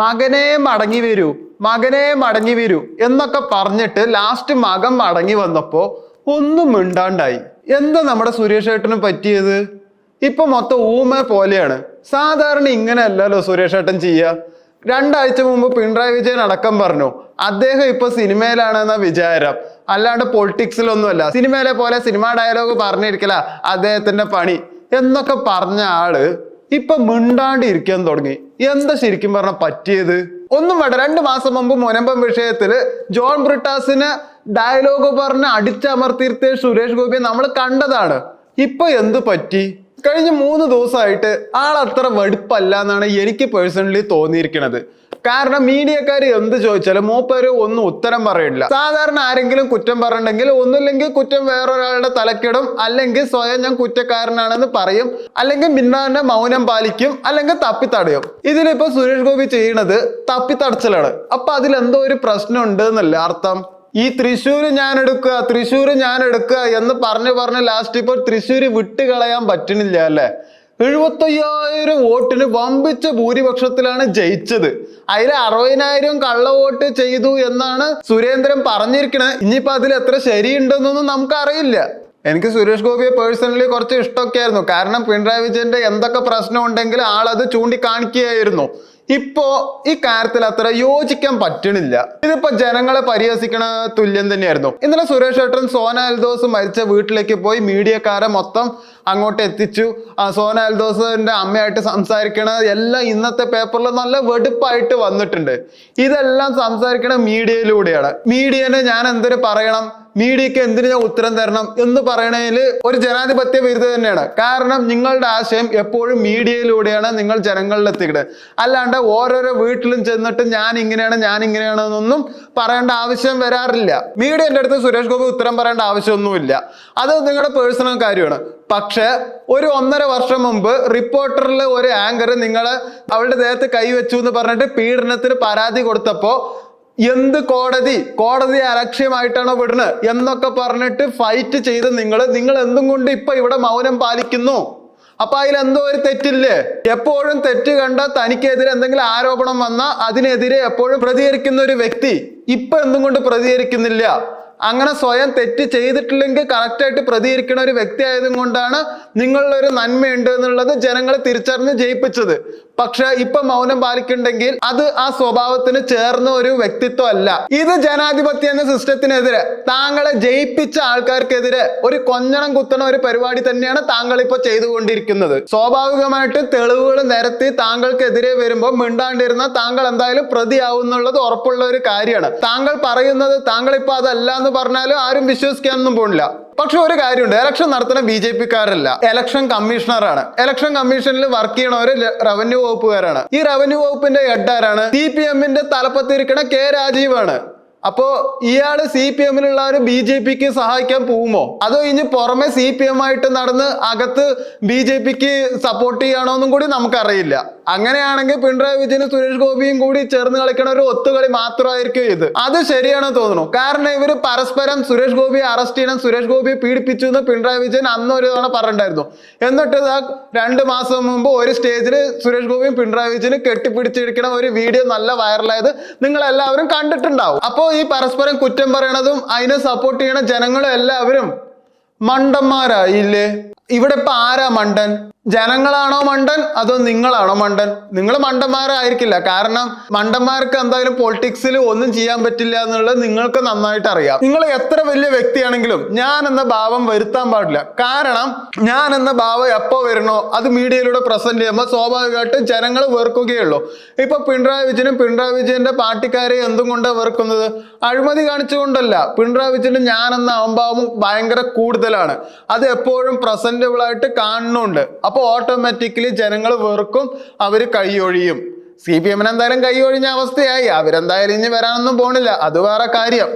മകനെ മടങ്ങി വരൂ മകനെ മടങ്ങി വരൂ എന്നൊക്കെ പറഞ്ഞിട്ട് ലാസ്റ്റ് മകൻ മടങ്ങി വന്നപ്പോ ഒന്നും മിണ്ടാണ്ടായി. എന്താ നമ്മുടെ സുരേഷ് ഏട്ടന് പറ്റിയത്? ഇപ്പൊ മൊത്തം ഊമ പോലെയാണ്. സാധാരണ ഇങ്ങനെയല്ലല്ലോ സുരേഷ് ഏട്ടൻ ചെയ്യുക രണ്ടാഴ്ച മുമ്പ് പിണറായി വിജയൻ അടക്കം പറഞ്ഞു അദ്ദേഹം ഇപ്പൊ സിനിമയിലാണെന്ന വിചാരം. അല്ലാണ്ട് പൊളിറ്റിക്സിലൊന്നുമല്ല. സിനിമയിലെ പോലെ സിനിമാ ഡയലോഗ് പറഞ്ഞിരിക്കല അദ്ദേഹത്തിന്റെ പണി എന്നൊക്കെ പറഞ്ഞ ആൾ ഇപ്പൊ മിണ്ടാണ്ടിരിക്കാൻ തുടങ്ങി. എന്താ ശരിക്കും പറഞ്ഞ പറ്റിയത്? ഒന്നും വേണ്ട രണ്ട് മാസം മുമ്പ് മുനമ്പം വിഷയത്തിൽ ജോൺ ബ്രിട്ടാസിന് ഡയലോഗ് പറഞ്ഞ് അടിച്ചമർത്തിയിരുത്തിയ സുരേഷ് ഗോപിയെ നമ്മൾ കണ്ടതാണ്. ഇപ്പൊ എന്ത് പറ്റി? കഴിഞ്ഞ മൂന്ന് ദിവസമായിട്ട് ആൾ അത്ര വെടുപ്പല്ല എന്നാണ് എനിക്ക് പേഴ്സണലി തോന്നിയിരിക്കുന്നത് കാരണം മീഡിയക്കാർ എന്ത് ചോദിച്ചാലും മൂപ്പര് ഒന്നും ഉത്തരം പറയില്ല. സാധാരണ ആരെങ്കിലും കുറ്റം പറഞ്ഞിട്ടുണ്ടെങ്കിൽ ഒന്നുമില്ലെങ്കിൽ കുറ്റം വേറൊരാളുടെ തലക്കിടും. അല്ലെങ്കിൽ സ്വയം ഞാൻ കുറ്റക്കാരനാണെന്ന് പറയും. അല്ലെങ്കിൽ മിന്നാന്റെ മൗനം പാലിക്കും. അല്ലെങ്കിൽ തപ്പിത്തടയും. ഇതിലിപ്പോ സുരേഷ് ഗോപി ചെയ്യണത് തപ്പിത്തടച്ചിലാണ്. അപ്പൊ അതിലെന്തോ ഒരു പ്രശ്നം ഉണ്ട് എന്നല്ലേ അർത്ഥം? ഈ തൃശ്ശൂർ ഞാൻ എടുക്കുക തൃശ്ശൂർ ഞാൻ എടുക്കുക എന്ന് പറഞ്ഞു പറഞ്ഞ് ലാസ്റ്റ് ഇപ്പോൾ തൃശ്ശൂർ വിട്ടുകളയാൻ പറ്റണില്ല അല്ലേ? എഴുപത്തയ്യായിരം വോട്ടിന് വമ്പിച്ച ഭൂരിപക്ഷത്തിലാണ് ജയിച്ചത്. അതിൽ അറുപതിനായിരം കള്ള വോട്ട് ചെയ്തു എന്നാണ് സുരേന്ദ്രൻ പറഞ്ഞിരിക്കണത് ഇനിയിപ്പോൾ അതിൽ എത്ര ശരിയുണ്ടെന്നൊന്നും നമുക്കറിയില്ല. എനിക്ക് സുരേഷ് ഗോപിയെ പേഴ്സണലി കുറച്ച് ഇഷ്ടമൊക്കെ ആയിരുന്നു. കാരണം പിണറായി വിജയന്റെ എന്തൊക്കെ പ്രശ്നം ഉണ്ടെങ്കിൽ ഉണ്ടെങ്കിലും ആളത് ചൂണ്ടിക്കാണിക്കുകയായിരുന്നു. ഇപ്പോ ഈ കാര്യത്തിൽ അത്ര യോജിക്കാൻ പറ്റണില്ല. ഇതിപ്പോ ജനങ്ങളെ പരിഹസിക്കണ തുല്യം തന്നെയായിരുന്നു. ഇന്നലെ സുരേഷ് ഏട്ടൻ സോന അൽദോസ് മരിച്ച വീട്ടിലേക്ക് പോയി മീഡിയക്കാരെ മൊത്തം അങ്ങോട്ട് എത്തിച്ചു. സോന അൽദോസിന്റെ അമ്മയായിട്ട് സംസാരിക്കണ എല്ലാം ഇന്നത്തെ പേപ്പറിൽ നല്ല വെടുപ്പായിട്ട് വന്നിട്ടുണ്ട്. ഇതെല്ലാം സംസാരിക്കണ മീഡിയയിലൂടെയാണ്. മീഡിയനെ ഞാൻ എന്തൊരു പറയണം? മീഡിയക്ക് എന്തിനു ഞാൻ ഉത്തരം തരണം എന്ന് പറയണതിൽ ഒരു ജനാധിപത്യ വിരുദ്ധ തന്നെയാണ്. കാരണം നിങ്ങളുടെ ആശയം എപ്പോഴും മീഡിയയിലൂടെയാണ് നിങ്ങൾ ജനങ്ങളിൽ എത്തിക്കുന്നത് അല്ലാണ്ട് ഓരോരോ വീട്ടിലും ചെന്നിട്ട് ഞാൻ ഇങ്ങനെയാണ് ഞാൻ ഇങ്ങനെയാണ് എന്നൊന്നും പറയേണ്ട ആവശ്യം വരാറില്ല. മീഡിയന്റെ അടുത്ത് സുരേഷ് ഗോപി ഉത്തരം പറയേണ്ട ആവശ്യമൊന്നുമില്ല. അത് നിങ്ങളുടെ പേഴ്സണൽ കാര്യമാണ്. പക്ഷെ ഒരു ഒന്നര വർഷം മുമ്പ് റിപ്പോർട്ടറിലെ ഒരു ആങ്കർ നിങ്ങൾ അവളുടെ ദേഹത്ത് കൈവച്ചു എന്ന് പറഞ്ഞിട്ട് പീഡനത്തിന് പരാതി കൊടുത്തപ്പോ എന്ത് കോടതി? കോടതി അലക്ഷ്യമായിട്ടാണോ വിടുന്നത്? എന്നൊക്കെ പറഞ്ഞിട്ട് ഫൈറ്റ് ചെയ്ത് നിങ്ങൾ നിങ്ങൾ എന്തും കൊണ്ട് ഇപ്പൊ ഇവിടെ മൗനം പാലിക്കുന്നു. അപ്പൊ അതിൽ എന്തോ ഒരു തെറ്റില്ലേ? എപ്പോഴും തെറ്റ് കണ്ട തനിക്കെതിരെ എന്തെങ്കിലും ആരോപണം വന്ന അതിനെതിരെ എപ്പോഴും പ്രതികരിക്കുന്ന ഒരു വ്യക്തി ഇപ്പൊ എന്തും കൊണ്ട് പ്രതികരിക്കുന്നില്ല. അങ്ങനെ സ്വയം തെറ്റ് ചെയ്തിട്ടില്ലെങ്കിൽ കറക്റ്റായിട്ട് പ്രതികരിക്കുന്ന ഒരു വ്യക്തി ആയതും കൊണ്ടാണ് നിങ്ങളിലൊരു നന്മയുണ്ട് എന്നുള്ളത് ജനങ്ങളെ തിരിച്ചറിഞ്ഞ് ജയിപ്പിച്ചത്. പക്ഷെ ഇപ്പൊ മൗനം പാലിക്കുന്നുണ്ടെങ്കിൽ അത് ആ സ്വഭാവത്തിന് ചേർന്ന ഒരു വ്യക്തിത്വം അല്ല ഇത് ജനാധിപത്യ എന്ന സിസ്റ്റത്തിനെതിരെ താങ്കളെ ജയിപ്പിച്ച ആൾക്കാർക്കെതിരെ ഒരു കൊഞ്ഞണം കുത്തണ ഒരു പരിപാടി തന്നെയാണ് താങ്കൾ ഇപ്പൊ ചെയ്തുകൊണ്ടിരിക്കുന്നത്. സ്വാഭാവികമായിട്ട് തെളിവുകൾ നിരത്തി താങ്കൾക്കെതിരെ വരുമ്പോൾ മിണ്ടാണ്ടിരുന്ന താങ്കൾ എന്തായാലും പ്രതിയാവുന്നുള്ളത് ഉറപ്പുള്ള ഒരു കാര്യമാണ്. താങ്കൾ പറയുന്നത് താങ്കൾ ഇപ്പൊ അതല്ല എന്ന് പറഞ്ഞാലും ആരും വിശ്വസിക്കാനൊന്നും പോണില്ല. പക്ഷെ ഒരു കാര്യമുണ്ട്. ഇലക്ഷൻ നടത്തുന്ന ബി ജെ പിക്കാരല്ല ഇലക്ഷൻ കമ്മീഷണറാണ് ഇലക്ഷൻ കമ്മീഷനിൽ വർക്ക് ചെയ്യണവര് റവന്യൂ വകുപ്പുകാരാണ്. ഈ റവന്യൂ വകുപ്പിന്റെ ഹെഡ് ആരാണ്? സി പി എമ്മിന്റെ തലപ്പത്തിരിക്കണ കെ രാജീവാണ്. അപ്പോ ഇയാൾ സി പി എമ്മിലുള്ള ഒരു ബി ജെ പിക്ക് സഹായിക്കാൻ പോകുമോ അതോ ഇനി പുറമെ സി പി എം ആയിട്ട് നടന്ന് അകത്ത് ബി ജെ പിക്ക് സപ്പോർട്ട് ചെയ്യണോ എന്നും കൂടി നമുക്കറിയില്ല. അങ്ങനെയാണെങ്കിൽ പിണറായി വിജയനും സുരേഷ് ഗോപിയും കൂടി ചേർന്ന് കളിക്കണ ഒരു ഒത്തുകളി മാത്രമായിരിക്കും ഇത്. അത് ശരിയാണെന്ന് തോന്നുന്നു. കാരണം ഇവർ പരസ്പരം സുരേഷ് ഗോപിയെ അറസ്റ്റ് ചെയ്യണം സുരേഷ് ഗോപിയെ പീഡിപ്പിച്ചു എന്ന് പിണറായി വിജയൻ അന്ന് ഒരു തവണ പറഞ്ഞിട്ടുണ്ടായിരുന്നു. എന്നിട്ട് രണ്ട് മാസം മുമ്പ് ഒരു സ്റ്റേജിൽ സുരേഷ് ഗോപിയും പിണറായി വിജയനും കെട്ടിപ്പിടിച്ചിരിക്കണ ഒരു വീഡിയോ നല്ല വൈറലായത് നിങ്ങൾ എല്ലാവരും കണ്ടിട്ടുണ്ടാവും. അപ്പോൾ ഈ പരസ്പരം കുറ്റം പറയണതും അതിനെ സപ്പോർട്ട് ചെയ്യണ ജനങ്ങളും എല്ലാവരും മണ്ടന്മാരായില്ലേ? ഇവിടെ ഇപ്പൊ ആരാ മണ്ടൻ? ജനങ്ങളാണോ മണ്ടൻ അതോ നിങ്ങളാണോ മണ്ടൻ? നിങ്ങൾ മണ്ടന്മാരായിരിക്കില്ല. കാരണം മണ്ടന്മാർക്ക് എന്തായാലും പൊളിറ്റിക്സിൽ ഒന്നും ചെയ്യാൻ പറ്റില്ല എന്നുള്ളത് നിങ്ങൾക്ക് നന്നായിട്ട് അറിയാം. നിങ്ങൾ എത്ര വലിയ വ്യക്തിയാണെങ്കിലും ഞാൻ എന്ന ഭാവം വരുത്താൻ പാടില്ല. കാരണം ഞാൻ എന്ന ഭാവം എപ്പോ വരണോ അത് മീഡിയയിലൂടെ പ്രസന്റ് ചെയ്യുമ്പോൾ സ്വാഭാവികമായിട്ട് ജനങ്ങൾ വെറുക്കുകയുള്ളൂ. ഇപ്പൊ പിണറായി വിജയനും പിണറായി വിജയന്റെ പാർട്ടിക്കാരെ എന്തും കൊണ്ടാണ് വെറുക്കുന്നത്? അഴിമതി കാണിച്ചുകൊണ്ടല്ല. പിണറായി വിജയന് ഞാൻ എന്ന അഹംഭാവം ഭയങ്കര കൂടുതലാണ്. അത് എപ്പോഴും പ്രസന്റബിൾ ആയിട്ട് കാണുന്നുണ്ട്. അപ്പോൾ ഓട്ടോമാറ്റിക്കലി ജനങ്ങൾ വെറുക്കും അവർ കൈയൊഴിയും. സി പി എമ്മിന് എന്തായാലും കൈയൊഴിഞ്ഞ അവസ്ഥയായി. അവരെന്തായാലും ഇനി വരാനൊന്നും പോണില്ല. അത് വേറെ കാര്യം.